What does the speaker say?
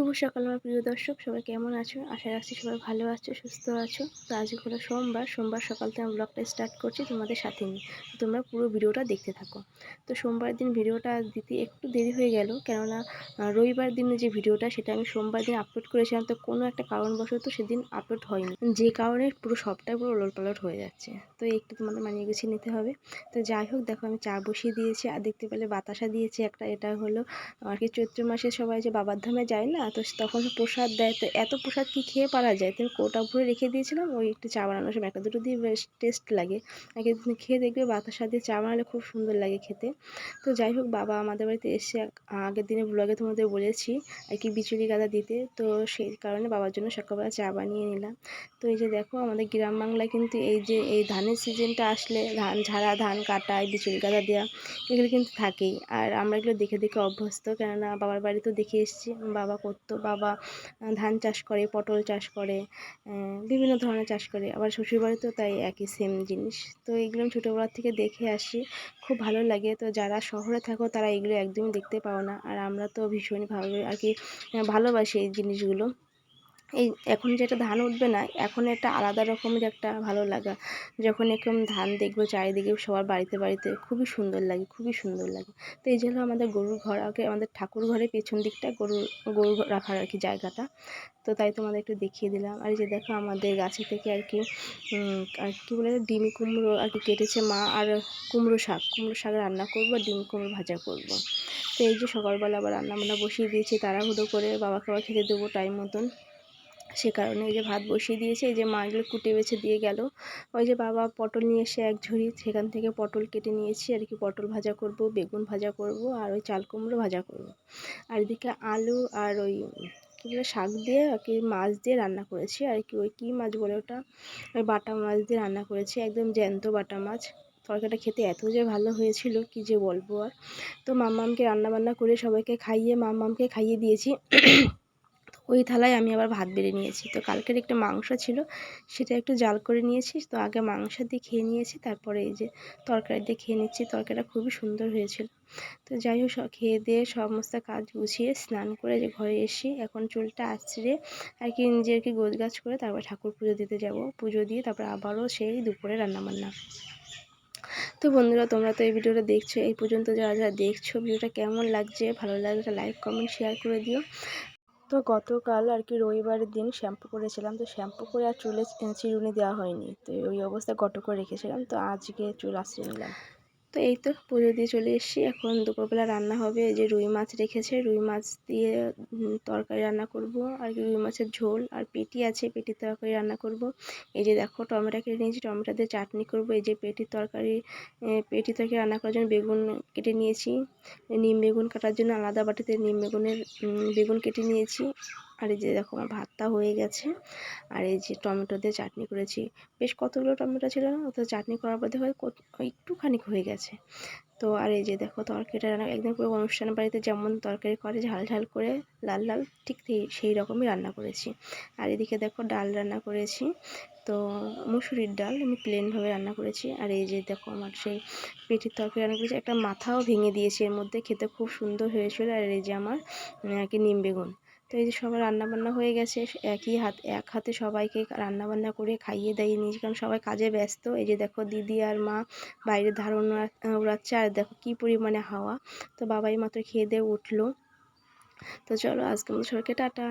শুভ সকাল, আমার প্রিয় দর্শক। সবাই কেমন আছো? আশা রাখছি সবাই ভালো আছো, সুস্থ আছো। তো আজকে হলো সোমবার। সোমবার সকাল থেকে আমি ব্লগটা স্টার্ট করছি তোমাদের সাথে নিয়ে। তোমরা পুরো ভিডিওটা দেখতে থাকো। তো সোমবার দিন ভিডিওটা দিতে একটু দেরি হয়ে গেল। কেননা রবিবার দিনে যে ভিডিওটা, সেটা আমি সোমবার দিন আপলোড করেছিলাম। তো কোনো একটা কারণবশত সেদিন আপলোড হয়নি। যে কারণে পুরো সবটাই পুরো ওলটপালট হয়ে যাচ্ছে। তো একটু তোমাদের মানিয়ে গুছিয়ে নিতে হবে। তো যাই হোক, দেখো আমি চা বসিয়ে দিয়েছি। আর দেখতে পেলে বাতাসা দিয়েছি একটা। এটা হলো আর কি চৈত্র মাসে সবাই যে বাবার ধামে যায় না তো তখন প্রসাদ দেয়। তো এত প্রসাদ কি খেয়ে পারা যায়? তো কোটা ভরে রেখে দিয়েছিলাম, ওই একটু চা বানানোর সময় একটা দুটো দিয়ে বেশ টেস্ট লাগে। আগে খেয়ে দেখবে বাতাসা দিয়ে চা বানালে খুব সুন্দর লাগে খেতে। তো যাই হোক, বাবা আমাদের বাড়িতে এসে আগের দিনে ব্লগে তোমাদের বলেছি, আর কি বিচুলি গাদা দিতে। তো সেই কারণে বাবার জন্য সকালবেলা চা বানিয়ে নিলাম। তো এই যে দেখো, আমাদের গ্রাম বাংলায় কিন্তু এই যে, এই ধানের সিজনটা আসলে ধান ঝাড়া, ধান কাটায় বিচুলি গাদা দেওয়া এগুলো কিন্তু থাকেই। আর আমরা এগুলো দেখে দেখে অভ্যস্ত, কেননা বাবার বাড়িতেও দেখে এসেছি। বাবা করতো, বাবা ধান চাষ করে, পটল চাষ করে বিভিন্ন ধরনের চাষ করে, আবার শ্বশুরবাড়িতেও তাই একই সেম জিনিস। তো এগুলো আমি ছোটোবেলার থেকে দেখে আসি, খুব ভালো লাগে। তো যারা শহরে থাকো, তারা এগুলো একদমই দেখতে পাও না। আর আমরা তো ভীষণই ভালো, আর কি ভালোবাসি এই জিনিসগুলো। এই এখন যেটা ধান উঠবে না, এখন একটা আলাদা রকমের একটা ভালো লাগা। যখন এরকম ধান দেখব চারিদিকে সবার বাড়িতে বাড়িতে, খুবই সুন্দর লাগে, খুবই সুন্দর লাগে। তো এই জন্য আমাদের গরুর ঘর আগে আমাদের ঠাকুর ঘরের পেছন দিকটা গরুর গরু রাখার আর কি জায়গাটা। তো তাই তোমাদের একটু দেখিয়ে দিলাম। আর যে দেখো আমাদের গাছে থেকে আর কি আর কী বলে, ডিমি, কুমড়ো আর কি কেটেছে মা আর কুমড়ো শাক। কুমড়ো শাক রান্না করব, ডিম, কুমড়ো ভাজা করব। তো এই যে সকালবেলা আবার রান্না বান্না বসিয়ে দিয়েছি, তাড়াহুড়ো করে বাবাকে আবার খেতে দেবো টাইম মতন। সে কারণে ওই যে ভাত বসিয়ে দিয়েছে, এই যে মা এগুলো কুটে বেছে দিয়ে গেল। ওই যে বাবা পটল নিয়ে এসে এক ঝুড়ি, সেখান থেকে পটল কেটে নিয়েছি, আর কি পটল ভাজা করব, বেগুন ভাজা করব, আর ওই চাল কুমড়ো ভাজা করব। আর এদিকে আলু আর ওই কী শাক দিয়ে আর কি মাছ দিয়ে রান্না করেছি, আর কি ওই কী মাছ বলে ওটা? ওই বাটা মাছ দিয়ে রান্না করেছি, একদম জ্যান্ত বাটা মাছ। তরকারিটা খেতে এত যে ভালো হয়েছিল, কি যে বলব আর। তো মাম্মামকে রান্না বান্না করে সবাইকে খাইয়ে, মাম্মামকে খাইয়ে দিয়েছি। ওই থালায় আমি আবার ভাত বেড়ে নিয়েছি। তো কালকের একটা মাংস ছিল, সেটা একটু জাল করে নিয়েছি। তো আগে মাংস দিয়ে খেয়ে নিয়েছি, তারপরে এই যে তরকারি দিয়ে খেয়ে নিচ্ছি। তরকারিটা খুবই সুন্দর হয়েছিল। তো যাই হোক খেয়ে দিয়ে সমস্ত কাজ গুছিয়ে স্নান করে যে ঘরে এসে এখন চুলটা আছড়ে আর কি নিজেরকে গোছ গাছ করে তারপর ঠাকুর পুজো দিতে যাব। পুজো দিয়ে তারপর আবারও সেই দুপুরে রান্নাবান্না। তো বন্ধুরা, তোমরা তো এই ভিডিওটা দেখছ। এই পর্যন্ত যারা যারা দেখছ, ভিডিওটা কেমন লাগছে, ভালো লাগলে লাইক, কমেন্ট শেয়ার করে দিও। তো গতকাল আর কি রবিবারের দিন শ্যাম্পু করেছিলাম। তো শ্যাম্পু করে আর চুলে চিরুনি দেওয়া হয়নি। তো ওই অবস্থায় গত করে রেখেছিলাম। তো আজকে চুল আসিয়ে নিলাম। তো এই তো পুজো দিয়ে চলে এসেছি। এখন দুপুরবেলা রান্না হবে। এই যে রুই মাছ রেখেছে, রুই মাছ দিয়ে তরকারি রান্না করব। আর রুই মাছের ঝোল আর পেটি আছে, পেটির তরকারি রান্না করব। এই যে দেখো, টমেটো কেটে নিয়েছি। টমেটো দিয়ে চাটনি করব। এই যে পেটির তরকারি পেটি তরকারি রান্না করার জন্য বেগুন কেটে নিয়েছি। নিম বেগুন কাটার জন্য আলাদা বাটিতে নিম বেগুনের বেগুন কেটে নিয়েছি। আর এই যে দেখো আমার ভাতটা হয়ে গেছে। আর এই যে টমেটো দিয়ে চাটনি করেছি। বেশ কতগুলো টমেটো ছিল না? তো চাটনি করার পর দেখো একটুখানি হয়ে গেছে। তো আর এই যে দেখো তরকারিটা রান্না একদম পুরো অনুষ্ঠান বাড়িতে যেমন তরকারি করে, ঝাল ঝাল করে, লাল লাল ঠিক সেই রকমই রান্না করেছি। আর এদিকে দেখো ডাল রান্না করেছি। তো মুসুরির ডাল আমি প্লেনভাবে রান্না করেছি। আর এই যে দেখো আমার সেই পেটির তরকারি রান্না করেছি। একটা মাথাও ভেঙে দিয়েছি এর মধ্যে। খেতে খুব সুন্দর হয়েছিল। আর এই যে আমার কি নিম বেগুন। তো এই যে সবার রান্নাবান্না হয়ে গেছে একই হাত, এক হাতে সবাইকে রান্নাবান্না করে খাইয়ে দাইয়ে নিজ, কারণ সবাই কাজে ব্যস্ত। এই যে দেখো দিদি আর মা বাইরে ধারণ উড়াচ্ছে, আর দেখো কী পরিমাণে হাওয়া। তো বাবাই মাত্র খেয়ে দিয়ে উঠল। তো চলো আজকে আমাদের সবাইকে টাটা।